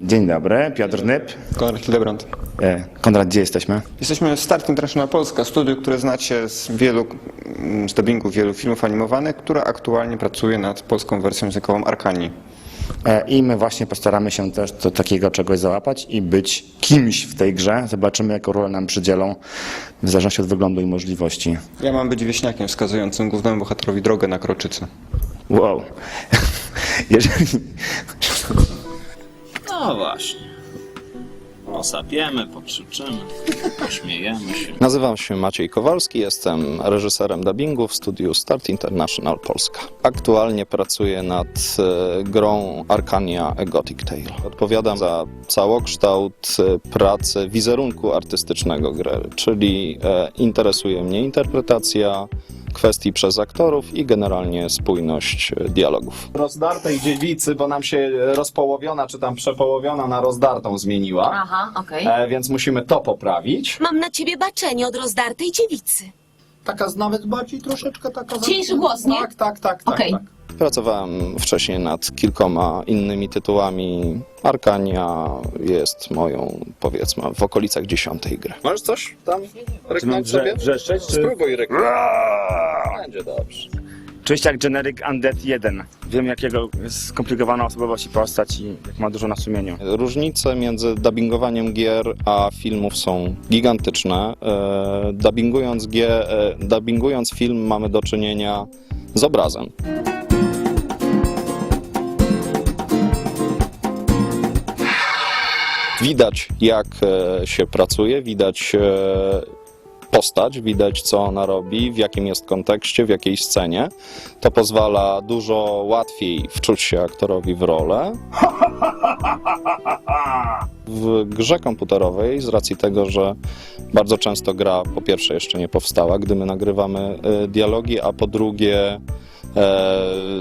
Dzień dobry, Piotr Nyp. Konrad Hildebrand. E, Konrad, gdzie jesteśmy? Jesteśmy w Start International Polska, studiu, które znacie z wielu mm, z dubbingów wielu filmów animowanych, które aktualnie pracuje nad polską wersją językową Arkanii. E, I my właśnie postaramy się też do takiego czegoś załapać i być kimś w tej grze. Zobaczymy, jaką rolę nam przydzielą, w zależności od wyglądu i możliwości. Ja mam być wieśniakiem wskazującym głównemu bohaterowi drogę na kroczycy. Wow. Jeżeli... No właśnie. Posapiemy, pokrzyczymy, pośmiejemy się. Nazywam się Maciej Kowalski, jestem reżyserem dubbingu w studiu Start International Polska. Aktualnie pracuję nad e, grą Arcania A Gothic Tale. Odpowiadam za całokształt e, pracy wizerunku artystycznego gry, czyli e, interesuje mnie interpretacja kwestii przez aktorów i generalnie spójność e, dialogów. rozdartej dziewicy, bo nam się rozpołowiona, czy tam przepołowiona na rozdartą zmieniła. Aha, okej. E, więc musimy to poprawić. Mam na ciebie baczenie od rozdartej dziewicy. Taka z nawet bardziej troszeczkę taka... Cieńszy głos, nie? Tak, tak, tak, tak. Okej. tak. Pracowałem wcześniej nad kilkoma innymi tytułami. Arkania jest moją, powiedzmy, w okolicach dziesiątej gry. Masz coś tam ryknąć sobie? Wrzeszczeć, czy... Spróbuj ryknąć. Będzie dobrze. Czuć jak Generic Undead 1. Wiem, jakiego jest skomplikowana osobowość i postać i jak ma dużo na sumieniu. Różnice między dubbingowaniem gier a filmów są gigantyczne. E, dubbingując, gier, e, dubbingując film mamy do czynienia z obrazem. Widać, jak e, się pracuje, widać e, postać, widać, co ona robi, w jakim jest kontekście, w jakiej scenie. To pozwala dużo łatwiej wczuć się aktorowi w rolę. W grze komputerowej, z racji tego, że bardzo często gra po pierwsze jeszcze nie powstała, gdy my nagrywamy e, dialogi, a po drugie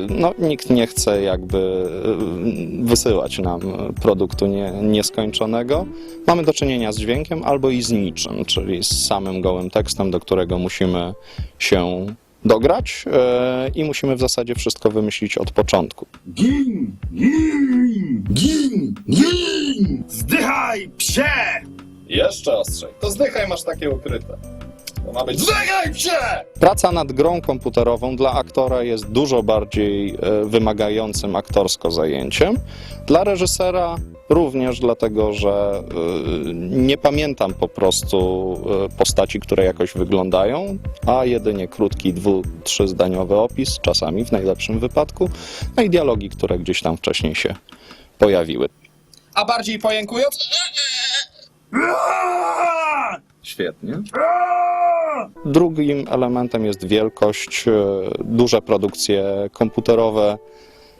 no, nikt nie chce jakby e, wysyłać nam produktu nie, nieskończonego. Mamy do czynienia z dźwiękiem albo i z niczym, czyli z samym gołym tekstem, do którego musimy się dograć e, i musimy w zasadzie wszystko wymyślić od początku. Gin! Gin! Gin! Gin! Zdychaj, psie! Jeszcze ostrzej. To zdychaj, masz takie ukryte. To ma być... Psie! Praca nad grą komputerową dla aktora jest dużo bardziej e, wymagającym aktorsko zajęciem. Dla reżysera również dlatego, że e, nie pamiętam po prostu e, postaci, które jakoś wyglądają, a jedynie krótki dwu, trzyzdaniowy opis, czasami w najlepszym wypadku, no i dialogi, które gdzieś tam wcześniej się pojawiły. A bardziej pojękując... Świetnie. Drugim elementem jest wielkość. E, Duże produkcje komputerowe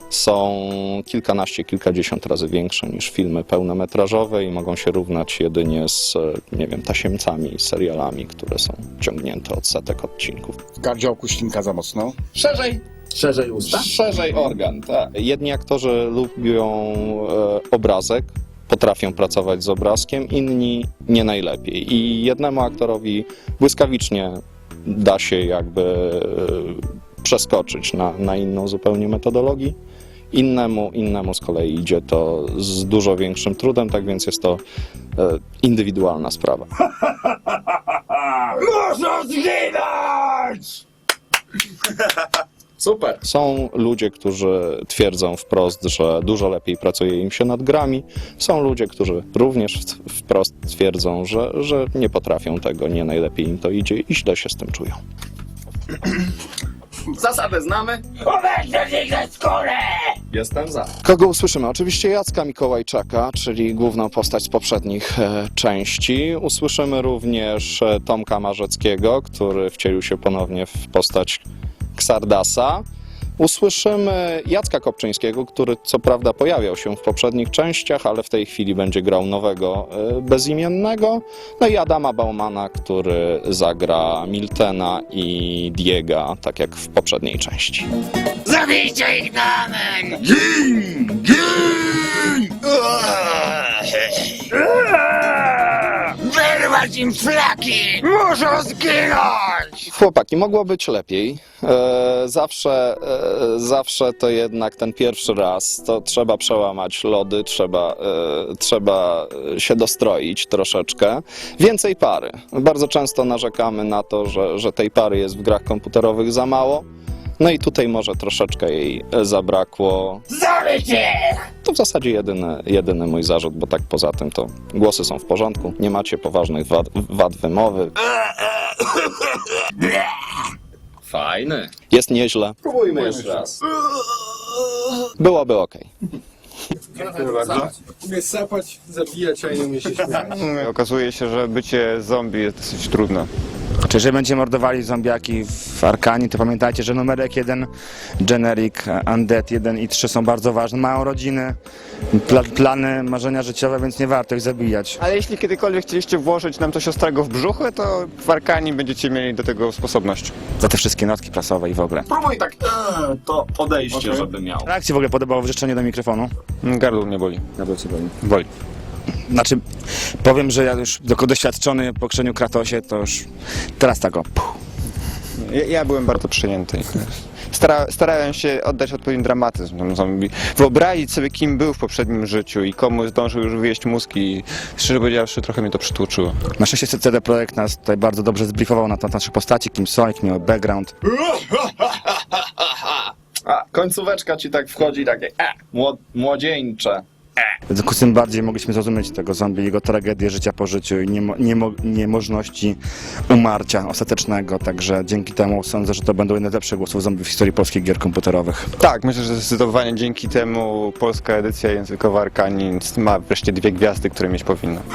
są kilkanaście, kilkadziesiąt razy większe niż filmy pełnometrażowe i mogą się równać jedynie z, e, nie wiem, tasiemcami, serialami, które są ciągnięte od setek odcinków. W gardziołku ślinka za mocno. Szerzej, Szerzej usta. Szerzej organ, tak. Jedni aktorzy lubią e, obrazek, potrafią pracować z obrazkiem, inni nie najlepiej. I jednemu aktorowi błyskawicznie da się jakby e, przeskoczyć na, na inną zupełnie metodologię. Innemu, innemu z kolei idzie to z dużo większym trudem, tak więc jest to e, indywidualna sprawa. Można zginąć! super. Są ludzie, którzy twierdzą wprost, że dużo lepiej pracuje im się nad grami. Są ludzie, którzy również wprost twierdzą, że, że nie potrafią tego, nie najlepiej im to idzie i źle się z tym czują. Zasadę znamy? Jestem za. Kogo usłyszymy? Oczywiście Jacka Mikołajczaka, czyli główną postać z poprzednich e, części. Usłyszymy również e, Tomka Marzeckiego, który wcielił się ponownie w postać Ksardasa. Usłyszymy Jacka Kopczyńskiego, który co prawda pojawiał się w poprzednich częściach, ale w tej chwili będzie grał nowego e, bezimiennego. No i Adama Baumana, który zagra Miltena i Diega, tak jak w poprzedniej części. Zabijcie ich na amen! Gin! Dawać im flaki! Muszą zginąć! Chłopaki, mogło być lepiej. E, zawsze, e, zawsze to jednak ten pierwszy raz, to trzeba przełamać lody, trzeba, e, trzeba się dostroić troszeczkę. Więcej pary. Bardzo często narzekamy na to, że, że tej pary jest w grach komputerowych za mało. No i tutaj może troszeczkę jej e, zabrakło. Ich! To w zasadzie jedyny, jedyny mój zarzut, bo tak poza tym to głosy są w porządku, nie macie poważnych wad, wad wymowy. Fajny. Jest nieźle. Spróbujmy jeszcze raz. Byłoby ok. Umie sapać, zabijać, a nie umie się śmiać. Okazuje się, że bycie zombie jest dosyć trudne. Czy jeżeli będziecie mordowali zombiaki w Arkanii, to pamiętajcie, że numerek 1, Generic, Undead 1 i 3 są bardzo ważne. Mają rodziny, pla plany, marzenia życiowe, więc nie warto ich zabijać. Ale jeśli kiedykolwiek chcieliście włożyć nam coś ostrego w brzuchy, to w Arkanii będziecie mieli do tego sposobność. Za te wszystkie notki prasowe i w ogóle. Spróbuj tak e, to podejście, żeby miał. Jak ci w ogóle podobało wrzeszczenie do mikrofonu? Gardło mnie boli. Gardło cię boli. Boli. Znaczy, powiem, że ja już jako doświadczony po krzeniu Kratosie, to już teraz tak o, puh. Ja, ja byłem bardzo przejęty. Stara, starałem się oddać odpowiedni dramatyzm temu zombie. Wyobrazić sobie, kim był w poprzednim życiu i komu zdążył już wieść mózg i szczerze powiedziawszy, trochę mnie to przytłoczyło. Na szczęście CD Projekt nas tutaj bardzo dobrze zbriefował na temat naszych postaci, kim są, jaki miał background. A, końcóweczka ci tak wchodzi, takie e, młod, młodzieńcze. W związku z tym bardziej mogliśmy zrozumieć tego zombie, jego tragedię życia po życiu i niemo, niemo, niemożności umarcia ostatecznego, także dzięki temu sądzę, że to będą jedne z lepszych głosów zombie w historii polskich gier komputerowych. Tak, myślę, że zdecydowanie dzięki temu polska edycja językowa Arkanii ma wreszcie dwie gwiazdy, które mieć powinna.